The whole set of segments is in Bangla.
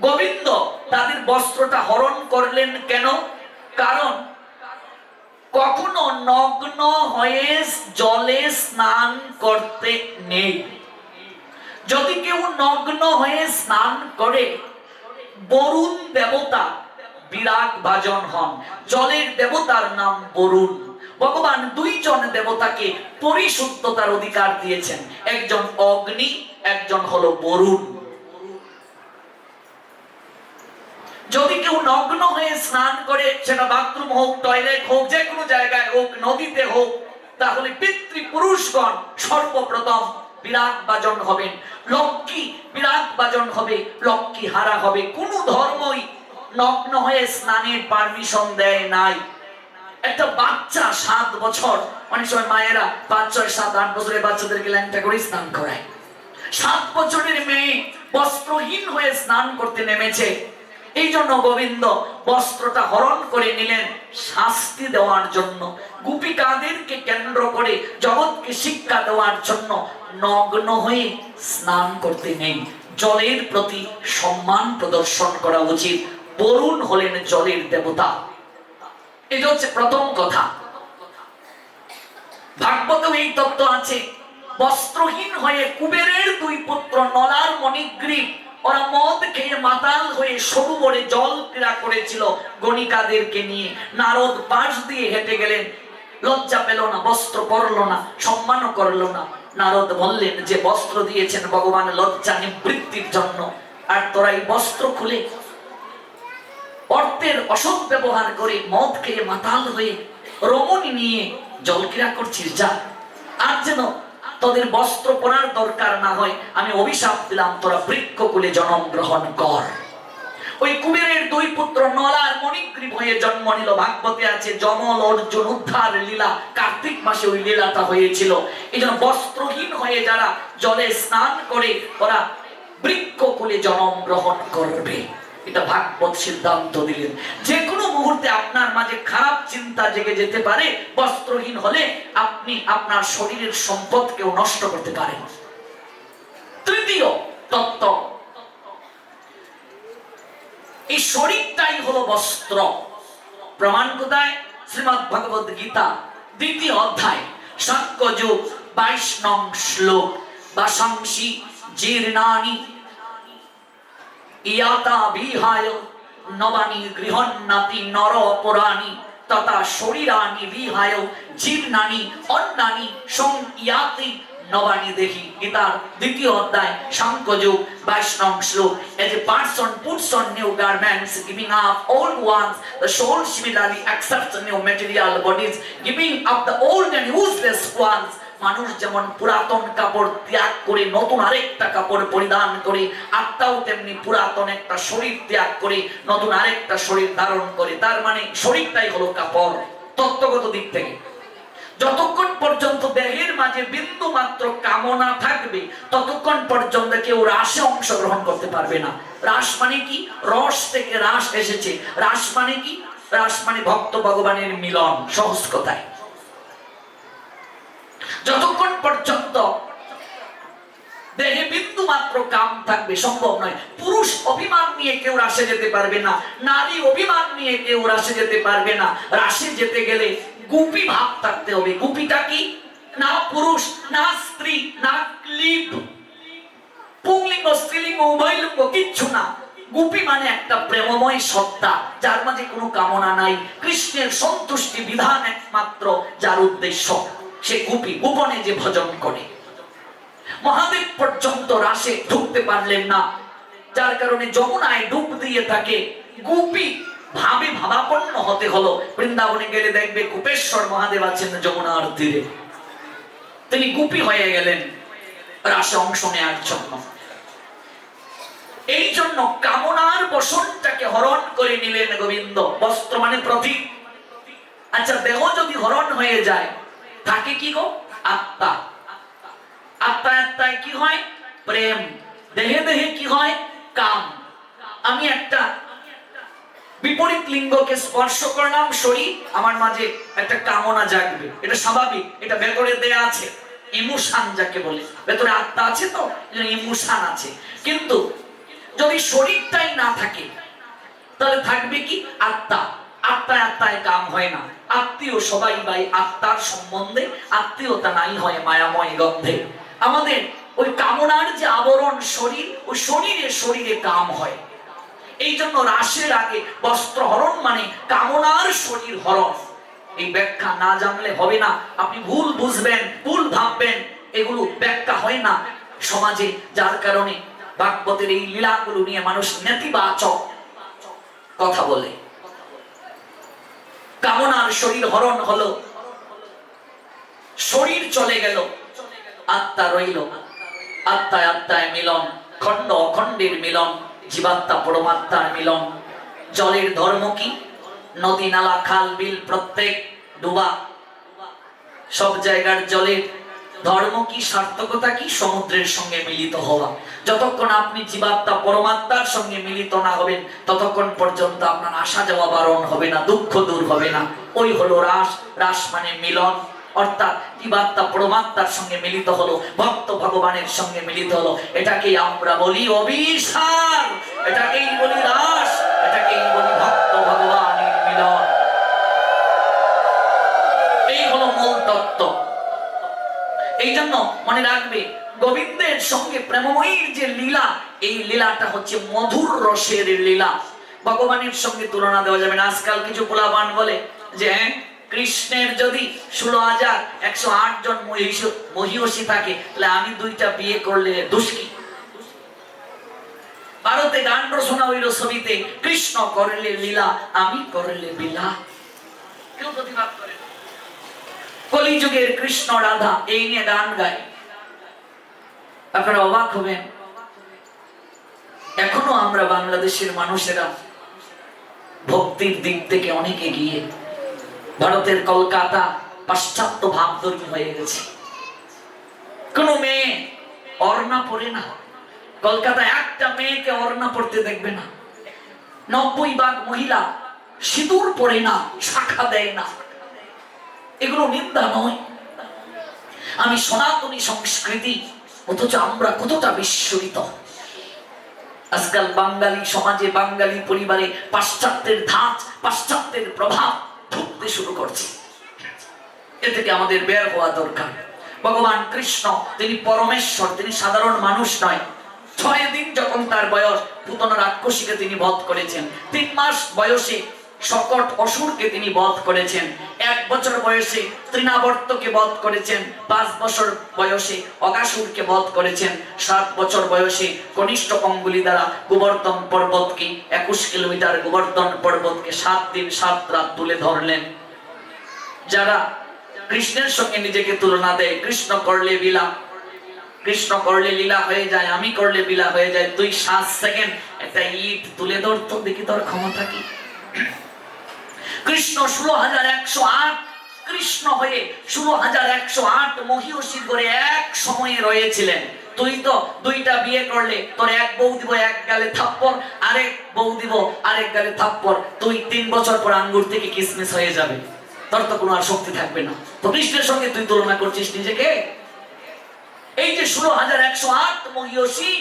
গোবিন্দ তাদের বস্ত্রটা হরণ করলেন কেন? কারণ কখনো নগ্ন হয়ে জলে স্নান করতে নেই। যদি কেউ নগ্ন হয়ে স্নান করে, বরুণ দেবতা বিরাট ভাজন হন। জলের দেবতার নাম বরুণ। ভগবান দুইজন দেবতাকে পরিশুদ্ধতার অধিকার দিয়েছেন। একজন অগ্নি, একজন হলো বরুণ। যদি কেউ নগ্ন হয়ে স্নান করে, সেটা বাথরুম হোক, টয়লেট হোক, যে কোনো জায়গায় হোক, নদীতে হোক, তাহলে পিতৃপুরুষগণ সর্বপ্রথম বিরাট বাজন হবেন। লক্ষ্মী বিরাট বাজন হবে, লক্ষ্মী হারা হবে। কোনো ধর্মই নগ্ন হয়ে স্নানের পারমিশন দেয় নাই। একটা বাচ্চা সাত বছর, অনেক সময় মায়েরা পাঁচ, ছয়, সাত, আট বছরের বাচ্চাদেরকে ল্যাংটা করে স্নান করায়। সাত বছরের মেয়ে বস্ত্রহীন হয়ে স্নান করতে নেমেছে। এই জন্য গোবিন্দ বস্ত্রটা হরণ করে নিলেন, শাস্তি দেওয়ার জন্য। গোপিকাদেরকে কেন্দ্র করে জগৎকে শিক্ষা দেওয়ার জন্য নগ্ন হয়ে স্নান করতে নেই। জলের প্রতি সম্মান প্রদর্শন করা উচিত। বরুণ হলেন জলের দেবতা। এটা হচ্ছে প্রথম কথা। ভাগবত এই তত্ত্ব আছে, বস্ত্রহীন হয়ে কুবেরের দুই পুত্র নলার মণিগ্রীব ওরা মদ খেয়ে মাতাল হয়ে সরোবরে জল ক্রীড়া করেছিল গণিকাদেরকে নিয়ে। নারদ পাশ দিয়ে হেঁটে গেলেন। লজ্জা পেল না, বস্ত্র পরলো না, সম্মানও করল না। নারদ বললেন যে, বস্ত্র দিয়েছেন ভগবান লজ্জা নিবৃত্তির জন্য। আর তোরা এই বস্ত্র খুলে অর্থের অসৎ ব্যবহার করে মদ খেয়ে মাতাল হয়ে রমণী নিয়ে জলক্রিয়া করছিস, যা। আর যেন তোদের বস্ত্র পরার দরকার না হয়, আমি অভিশাপ দিলাম, তোরা বৃক্ষকুলে জন্ম গ্রহণ কর। ওই কুবেরের দুই পুত্র নলার মণিগ্রীব হয়ে জন্ম নিল। ভাগবতে আছে জমল অর্জুন, উদ্ধার, লীলা। কার্তিক মাসে ওই লীলাটা হয়েছিল। এই জন্য বস্ত্রহীন হয়ে যারা জলে স্নান করে, ওরা বৃক্ষকুলে জন্ম গ্রহণ করবে। এটা ভাগবত সিদ্ধান্ত দিলেন। যে কোনো মুহূর্তে আপনার মাঝে খারাপ চিন্তা জেগে যেতে পারে, বস্ত্রহীন হলে আপনি আপনার শরীরের সম্পদকেও নষ্ট করতে পারেন। তৃতীয় তত্ত্ব। এই শরীরটাই হলো বস্ত্র। প্রমাণ কোথায়? শ্রীমদ ভগবত গীতা, দ্বিতীয় অধ্যায় সাক্ষ্য যুগ বাইশ নং শ্লোক। বাসাংশী জীর্ণানি। ইয়াতা বিহায় নবানি গৃহন্নাতি নর পুরাণি তথা শরীরানি বিহায় জীর্ণানি অন্নানি সং ইয়াতি নবানি দেখি গীতার দ্বিতীয় অধ্যায় সাংখ্যযোগ বাইশ নং শ্লোক as a person puts on new garments giving up old ones the soul similarly accepts new material bodies giving up the old and useless ones মানুষ যেমন পুরাতন কাপড় ত্যাগ করে, নতুন আরেকটা কাপড় পরিধান করে, আত্মাও তেমনি পুরাতন একটা শরীর ত্যাগ করে, নতুন আরেকটা শরীর ধারণ করে। তার মানে শরীরটাই হলো কাপড়, তত্ত্বগত দিক থেকে। যতক্ষণ পর্যন্ত দেহের মাঝে বিন্দু মাত্র কামনা থাকবে, ততক্ষণ পর্যন্ত কেউ রাসে অংশগ্রহণ করতে পারবে না। রাস মানে কি? রস থেকে রাস এসেছে। রাস মানে কি? রাস মানে ভক্ত ভগবানের মিলন, সহজ কথায়। যতক্ষণ পর্যন্ত দেহে বিন্দু মাত্র কাম থাকবে, সম্ভব নয়। পুরুষ অভিমান নিয়ে কেউ রাসে যেতে পারবে না, নারী অভিমান নিয়ে কেউ রাসে যেতে পারবে না। রাসে যেতে গেলে গুপি ভাব থাকতে হবে। গুপিটা কি? না পুরুষ, না স্ত্রী, না ক্লিপ পুংলিঙ্গ, স্ত্রীলিঙ্গ, উভয়লিঙ্গ, কিচ্ছু না। গুপি মানে একটা প্রেমময় সত্তা, যার মাঝে কোনো কামনা নাই। কৃষ্ণের সন্তুষ্টি বিধান একমাত্র, যার উদ্দেশ্য সে গুপি গোপনে যে ভজন করে। মহাদেব পর্যন্ত রাসে ঢুকতে পারলেন না। যার কারণে যমুনায় ডুব দিয়ে থাকে গুপি ভাবে ভাবাপন্ন হতে হলো। বৃন্দাবনে গেলে দেখবে কুপেশ্বর মহাদেব আছেন যমুনার তীরে। তিনি গুপি হয়ে গেলেন। রাসে অংশ নেওয়ার জন্য। এই জন্য কামনার বসনটাকে হরণ করে নিলেন গোবিন্দ। বস্ত্র মানে প্রতীক। আচ্ছা দেহ যদি হরণ হয়ে যায় থাকে কি গো? আত্মা। আত্মা, আত্মায় কি হয়? প্রেম। দেহে দেহে কি হয়? কাম। আমি একটা বিপরীত লিঙ্গকে স্পর্শ করলাম শরীর আমার মাঝে একটা কামনা জাগবে। এটা স্বাভাবিক, এটা ভেতরে দেয়া আছে। ইমোশন যাকে বলে। ভেতরে আত্মা আছে তো? ইমোশন আছে। কিন্তু যদি শরীরটাই না থাকে, তাহলে থাকবে কি? আত্মা। আত্মায় আত্মায় কাম হয় না। আত্মীয় সবাই ভাই আত্মার সম্বন্ধে আত্মীয়তা নাই হয় মায়াময় গন্ধে। আমাদের ওই কামনার যে আবরণ শরীর, ওই শরীরে শরীরে কাম হয়। এই জন্য রাসের আগে বস্ত্র হরণ মানে কামনার শরীর হরণ। এই ব্যাখ্যা না জানলে হবে না। আপনি ভুল বুঝবেন, ভুল ভাববেন, এগুলো ব্যাখ্যা হয় না। সমাজে যার কারণে ভাগবতের এই লীলাগুলো নিয়ে মানুষ নেতিবাচক কথা বলে। কামনার শরীর হরণ হলো। শরীর চলে গেল, আত্মা রইল। আত্মায় আত্মায় মিলন, খণ্ড অখণ্ডের মিলন, জীবাত্মা পরমাত্মার মিলন। জলের ধর্ম কি? নদী, নালা, খাল, বিল, প্রত্যেক ডুবা। সব জায়গার জলের ধর্ম কি, সার্থকতা কি? সমুদ্রের সঙ্গে মিলিত হওয়া। যতক্ষণ আপনি জীবাত্মা পরমাত্মার সঙ্গে মিলিত না হবেন, ততক্ষণ পর্যন্ত আপনার আসা যাওয়া বারণ হবে না, দুঃখ দূর হবে না। ওই হলো রাস রাস মানে মিলন। অর্থাৎ জীবাত্মা পরমাত্মার সঙ্গে মিলিত হলো, ভক্ত ভগবানের সঙ্গে মিলিত হলো। এটাকেই আমরা বলি অভিসার। এটাকেই বলি রাস এটাকেই বলি এই জন্য মনে রাখবে, গোবিন্দের সঙ্গে প্রেমময়ীর যে লীলা, এই লীলাটা হচ্ছে মধুর রসের লীলা। ভগবানের সঙ্গে তুলনা দেওয়া যাবে না। আজকাল কিছু পোলাপান বলে যে হ্যাঁ কৃষ্ণের যদি ষোলো হাজার একশো আট জন মহিষ- থাকে, তাহলে আমি দুইটা বিয়ে করলে দোষ কি? ভারতে গান রচনা হইল ছবিতে, কৃষ্ণ করলে লীলা, আমি করলে লীলা কেউ প্রতিবাদ করে। কলিযুগের কৃষ্ণ রাধা, এই নিয়ে গান গায় আপনারা অবাক হবেন। এখনও আমরা বাংলাদেশের মানুষেরা ভক্তির দিক থেকে অনেক এগিয়ে। ভারতের কলকাতা পাশ্চাত্য ভাবধর্মী হয়ে গেছে। কোন মেয়ে অর্ণা পরে না। কলকাতা একটা মেয়েকে অর্ণা পড়তে দেখবে না। নব্বই ভাগ মহিলা সিঁদুর পরে না, শাখা দেয় না। এগুলো নিন্দা নয়। আমি সনাতনী সংস্কৃতি, অথচ আমরা কতটা বিস্মরিত আজকাল বাঙালি সমাজে, বাঙালি পরিবারে পাশ্চাত্যের ধাঁচ, পাশ্চাত্যের প্রভাব ঢুকতে শুরু করছে। এ থেকে আমাদের বের হওয়া দরকার। ভগবান কৃষ্ণ, তিনি পরমেশ্বর, তিনি সাধারণ মানুষ নয়। ছয় দিন যখন তার বয়স, পুতনা রাক্ষসীকে তিনি বধ করেছেন। তিন মাস বয়সে সকট অসুরকে তিনি বধ করেছেন। এক বছর বয়সে তৃণাবর্তকে বধ করেছেন। পাঁচ বছর বয়সে অগাসুরকে বধ করেছেন। সাত বছর বয়সে কনিষ্ঠ অঙ্গুলি দ্বারা গোবর্ধন পর্বতকে, একুশ কিলোমিটার গোবর্ধন পর্বতকে সাত দিন সাত রাত তুলে ধরলেন। যারা কৃষ্ণের সঙ্গে নিজেকে তুলনা দেয়, কৃষ্ণ করলে লীলা, কৃষ্ণ করলে লীলা হয়ে যায়, আমি করলে লীলা হয়ে যায়, তুই সাত সেকেন্ড একটা ইট তুলে ধরতো দেখি তোর ক্ষমতা কি। কৃষ্ণ ষোলো হাজার একশো আট, কৃষ্ণ হয়ে ষোলো হাজার একশো আট মহিষীর করে এক সময়ে রয়েছিলেন। তুই তো দুইটা বিয়ে করলে, তোর এক বউ দিব, এক গালে থাপ্পর আরেক বউ দিব, আরেক গালে থাপ্পর তুই তিন বছর পর আঙ্গুর থেকে কিসমিস হয়ে যাবে। তোর তো কোনো আর শক্তি থাকবে না। তো কৃষ্ণের সঙ্গে তুই তুলনা করছিস নিজেকে? এই যে ষোলো হাজার একশো আট মহিষী,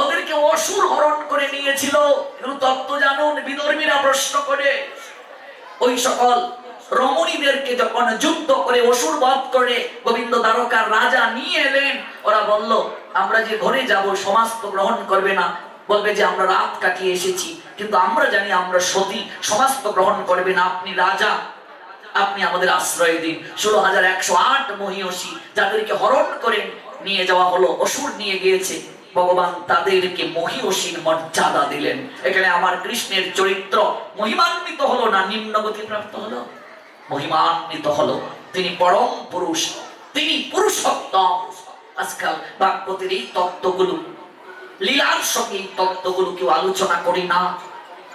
ওদেরকে অসুর হরণ করে নিয়েছিল। তত্ত্ব জানুন বিধর্মীরা প্রশ্ন করে। ওই সকল রমণীদেরকে যখন যুদ্ধ করে অসুর বধ করে গোবিন্দ দ্বারকার রাজা নিয়ে এলেন, ওরা বলল, আমরা যে ঘরে যাব, সমাজ তো গ্রহণ করবে না। বলবে যে, আমরা রাত কাটিয়ে এসেছি, কিন্তু আমরা জানি আমরা সতী, সমাজ তো গ্রহণ করবে না। আপনি রাজা, আপনি আমাদের আশ্রয় দিন। ষোলো হাজার একশো আট মহিষী যাদেরকে হরণ করে নিয়ে যাওয়া হলো, অসুর নিয়ে গিয়েছে। ভগবান তাদেরকে মহিষীর মর্যাদা দিলেন। এখানে আমার কৃষ্ণের চরিত্র মহিমান্বিত হলো না, নিম্নগতি প্রাপ্ত হলো? মহিমান্বিত হলো। তিনি পরম পুরুষ, তিনি পুরুষোত্তম। আজকাল বাক্যতির এই তত্ত্বগুলো, লীলার সঙ্গে এই তত্ত্বগুলো কেউ আলোচনা করি না।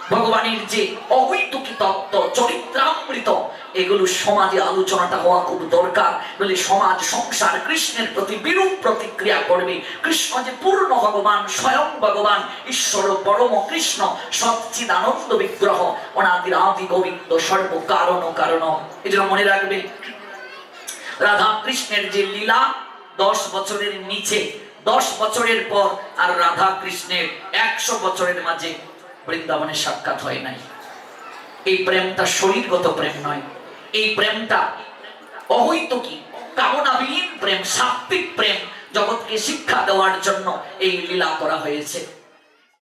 ভগবানের যে অহৈতুকী তত্ত্ব, চরিত্রামৃত এগুলো সমাজে আলোচনাটা হওয়া খুব দরকার। বলে সমাজ, সংসার, কৃষ্ণের প্রতি বিরূপ প্রতিক্রিয়া করবে। কৃষ্ণ যে পূর্ণ ভগবান, স্বয়ং ভগবান, ঈশ্বর পরম কৃষ্ণ সচ্চিদ আনন্দ বিগ্রহ অনাদির আদি গোবিন্দ সর্ব কারণ। এই জন্য মনে রাখবে, রাধা কৃষ্ণের যে লীলা দশ বছরের নিচে, দশ বছরের পর আর রাধা কৃষ্ণের একশো বছরের মাঝে বৃন্দাবনের সাক্ষাৎ হয় নাই। এই প্রেমটা শরীরগত প্রেম নয়। এই প্রেমটা। অহৈতুকী কামনাবিহীন প্রেম সাত্বিক প্রেম জগৎকে শিক্ষা দেওয়ার জন্য এই লীলা করা হয়েছে।